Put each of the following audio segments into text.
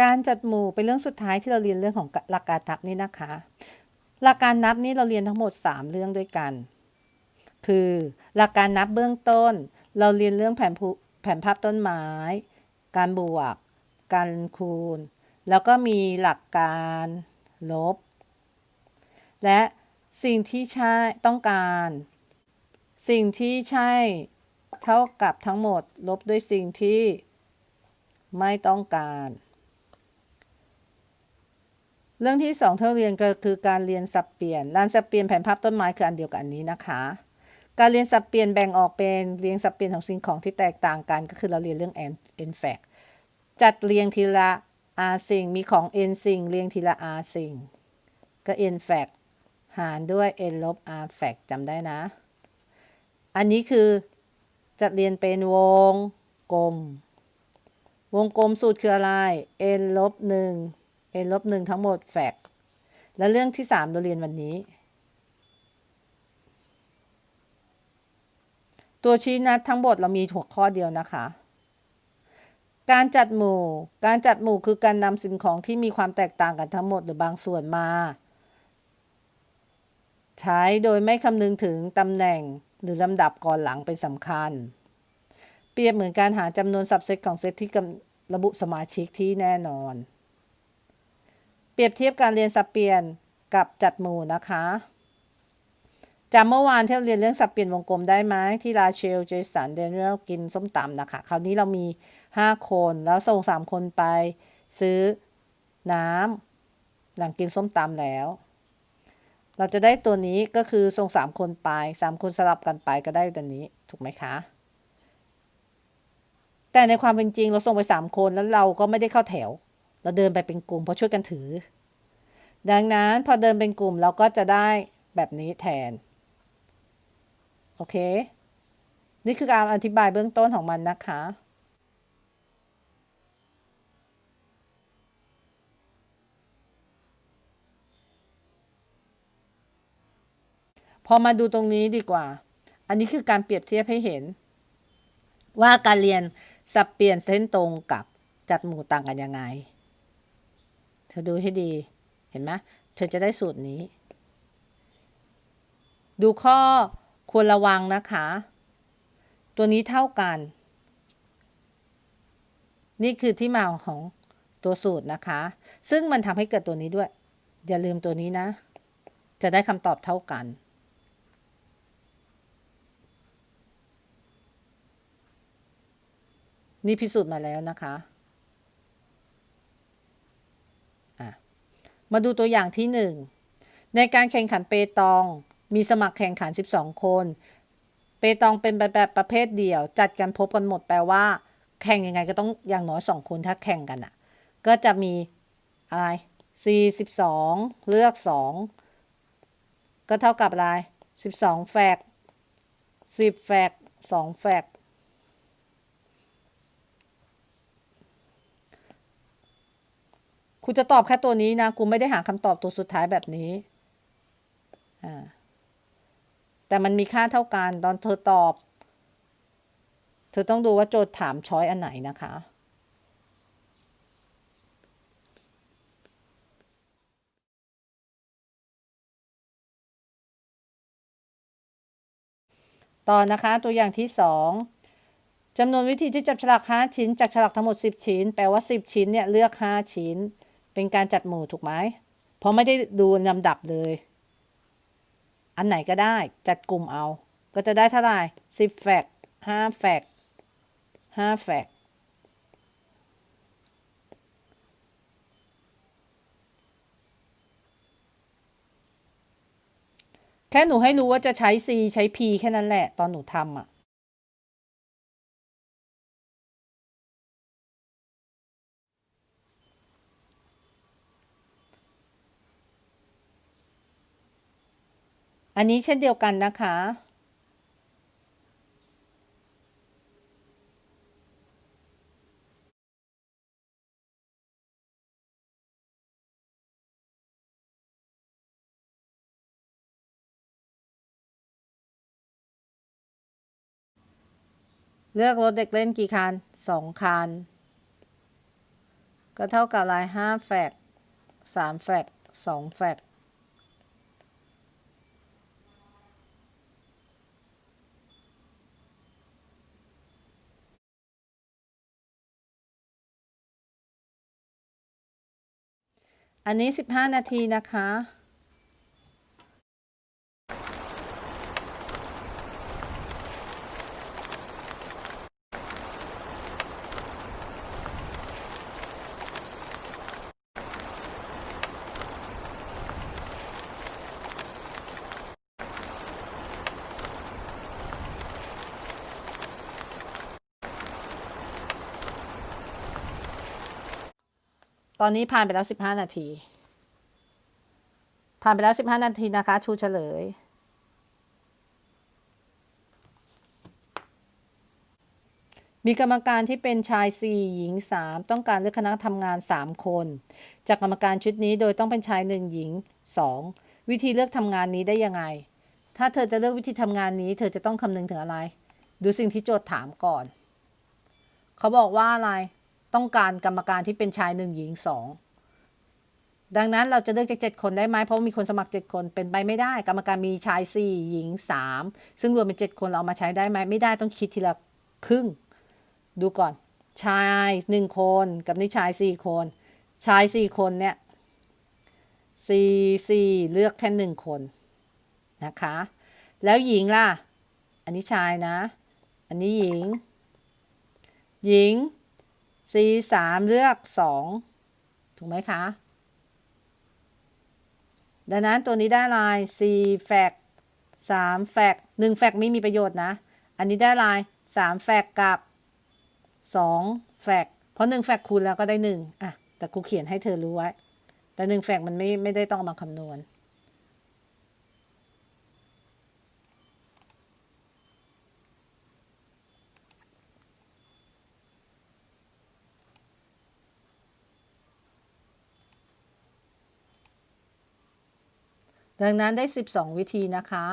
การจัดหมู่เป็นเรื่องสุดท้ายที่เราเรียนเรื่องของหลักการนับนี่นะคะ หลักการนับนี้เราเรียนทั้งหมด 3 เรื่องด้วยกัน คือหลักการนับเบื้องต้น เราเรียนเรื่องแผนแผนภาพต้นไม้ การบวก การคูณ แล้วก็มีหลักการลบ และสิ่งที่ใช่ต้องการ สิ่งที่ใช่เท่ากับทั้งหมด ลบด้วยสิ่งที่ไม่ต้องการ เรื่องที่สองที่เราเรียนก็คือการเรียนสับเปลี่ยนการสับเปลี่ยนแผนภาพต้นไม้คืออันเดียวกับอันนี้นะคะ การเรียนสับเปลี่ยนแบ่งออกเป็นเรียงสับเปลี่ยนของสิ่งของที่แตกต่างกัน ก็คือเราเรียนเรื่อง n n fact จัดเรียงทีละ r สิ่งมีของ n สิ่งเรียงทีละ r สิ่งก็ n fact หารด้วย n ลบ r fact จำได้นะ อันนี้คือจัดเรียนเป็นวงกลม วงกลมสูตรคืออะไร n ลบ1 n ลบ1ทั้งหมด fact และเรื่องที่3เราเรียนวันนี้ ตัวชี้นัดทั้งหมดเรามีหัวข้อเดียวนะคะ การจัดหมู่ การจัดหมู่คือการนำสิ่งของที่มีความแตกต่างกันทั้งหมดหรือบางส่วนมา ใช้โดยไม่คำนึงถึงตำแหน่งหรือลำดับก่อนหลังเป็นสำคัญ เปรียบเหมือนการหาจำนวนสับเซตของเซตที่ระบุสมาชิกที่แน่นอน ปรียบเทียบการเรียนสับเปลี่ยนกับจัดหมู่นะคะจำเมื่อวานที่เราเรียนเรื่องสับเปลี่ยนวงกลมได้ไหมที่ราเชลเจสันเดนเนลกินส้มตำนะคะ คราวนี้เรามี 5 คนแล้วส่ง 3 คนไปซื้อน้ำหลังกินส้มตำแล้ว เราจะได้ตัวนี้ก็คือส่ง 3 คนไป 3 คนสลับกันไปก็ได้ตัวนี้ถูกไหมคะ แต่ในความเป็นจริงเราส่งไป 3 คนแล้วเราก็ไม่ได้เข้าแถว เราเดินไปเป็นกลุ่มเพราะช่วยกันถือ ดังนั้นพอเดินเป็นกลุ่มเราก็จะได้แบบนี้แทน โอเค นี่คือการอธิบายเบื้องต้นของมันนะคะพอมาดูตรงนี้ดีกว่า อันนี้คือการเปรียบเทียบให้เห็น ว่าการเรียนสับเปลี่ยนเส้นตรงกับจัดหมู่ต่างกันยังไง เธอดูให้ดี เห็นไหมเธอจะได้สูตรนี้ ดูข้อควรระวังนะคะ ตัวนี้เท่ากัน นี่คือที่มาของตัวสูตรนะคะ ซึ่งมันทำให้เกิดตัวนี้ด้วย อย่าลืมตัวนี้นะ จะได้คำตอบเท่ากันนี่พิสูจน์มาแล้วนะคะ มาดูตัวอย่างที่หนึ่งในการแข่งขันเปตอง มีสมัครแข่งขัน 12 คน เปตองเป็นแบบประเภทเดียว จัดกันพบกันหมดแปลว่า แข่งยังไงก็ต้องอย่างน้อย2คนถ้าแข่งกันอะ่ะ ก็จะมีอะไร42 เลือก 2 ก็เท่ากับอะไร12 แฟก10 แฟก2แฟก คุณจะตอบแค่ตัวนี้นะกูไม่ได้หาคำตอบตัวสุดท้ายแบบนี้ อ่า แต่มันมีค่าเท่ากัน ตอนเธอตอบ เธอต้องดูว่าโจทย์ถามช้อยอันไหนนะคะต่อนะคะตัวอย่างที่สองจำนวนวิธีที่จับฉลาก 5 ชิ้น จากฉลากทั้งหมด 10 ชิ้น แปลว่า 10 ชิ้นเนี่ยเลือก 5 ชิ้น เป็นการจัดหมู่ถูกไหมเพราะไม่ได้ดูลำดับเลย อันไหนก็ได้จัดกลุ่มเอา ก็จะได้เท่าไหร่สิบแฟกห้าแฟกห้าแฟกแค่หนูให้รู้ว่าจะใช้ C ใช้ P แค่นั้นแหละ ตอนหนูทำอะ อันนี้เช่นเดียวกันนะคะ เลือกรถเด็กเล่นกี่คันสองคัน ก็เท่ากับอะไรห้าแฟกสามแฟกสองแฟก อันนี้ 15 นาทีนะคะ ตอนนี้ผ่านไปแล้ว15นาที ผ่านไปแล้ว15นาทีนะคะ ชูเฉลย มีกรรมการที่เป็นชาย 4 หญิง 3 ต้องการเลือกคณะทำงาน 3 คน จากกรรมการชุดนี้โดยต้องเป็นชาย 1 หญิง 2 วิธีเลือกทำงานนี้ได้ยังไง ถ้าเธอจะเลือกวิธีทำงานนี้ เธอจะต้องคำนึงถึงอะไร ดูสิ่งที่โจทย์ถามก่อน เขาบอกว่าอะไร ต้องการกรรมการที่เป็นชาย1หญิง2ดังนั้นเราจะเลือกจากเจ็ดคนได้ไหมเพราะมีคนสมัครเจ็ดคนเป็นไปไม่ได้ กรรมการมีชายสี่หญิงสามซึ่งรวมเป็นเจ็ดคนเราเอามาใช้ได้ไหมไม่ได้ต้องคิดทีละครึ่ง ดูก่อน ชายหนึ่งคนกับนี่ชายสี่คน ชายสี่คนเนี่ยสี่สี่เลือกแค่หนึ่งคนนะคะ แล้วหญิงล่ะ อันนี้ชายนะ อันนี้หญิง หญิง สี่สามเลือกสองถูกไหมคะ ดังนั้นตัวนี้ได้ลาย4แฟก3แฟก1แฟกไม่มีประโยชน์นะ อันนี้ได้ลาย3แฟกกับ2แฟกเพราะ1แฟกคูณแล้วก็ได้1อะ แต่ครูเขียนให้เธอรู้ไว้ แต่1แฟกมันไม่ไม่ได้ต้องมาคำนวณ ดังนั้นได้ 12 วิธีนะคะ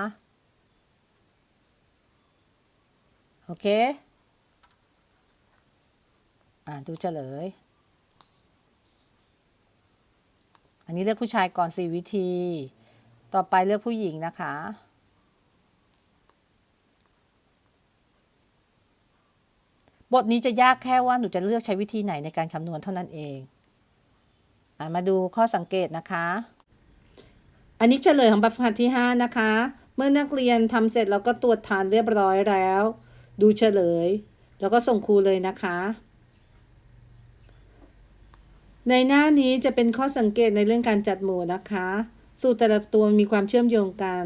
โอเค อ่าดูเฉลย อันนี้เลือกผู้ชายก่อน 4 วิธี ต่อไปเลือกผู้หญิงนะคะบทนี้จะยากแค่ว่าหนูจะเลือกใช้วิธีไหนในการคำนวณเท่านั้นเองอมาดูข้อสังเกตนะคะ อันนี้เฉลยของบบฝึกหัดที่ 5 นะคะ เมื่อนักเรียนทำเสร็จแล้วก็ตรวจทานเรียบร้อยแล้ว ดูเฉลย แล้วก็ส่งครูเลยนะคะ ในหน้านี้จะเป็นข้อสังเกตในเรื่องการจัดหมู่นะคะ สูตรแต่ละตัวมีความเชื่อมโยงกัน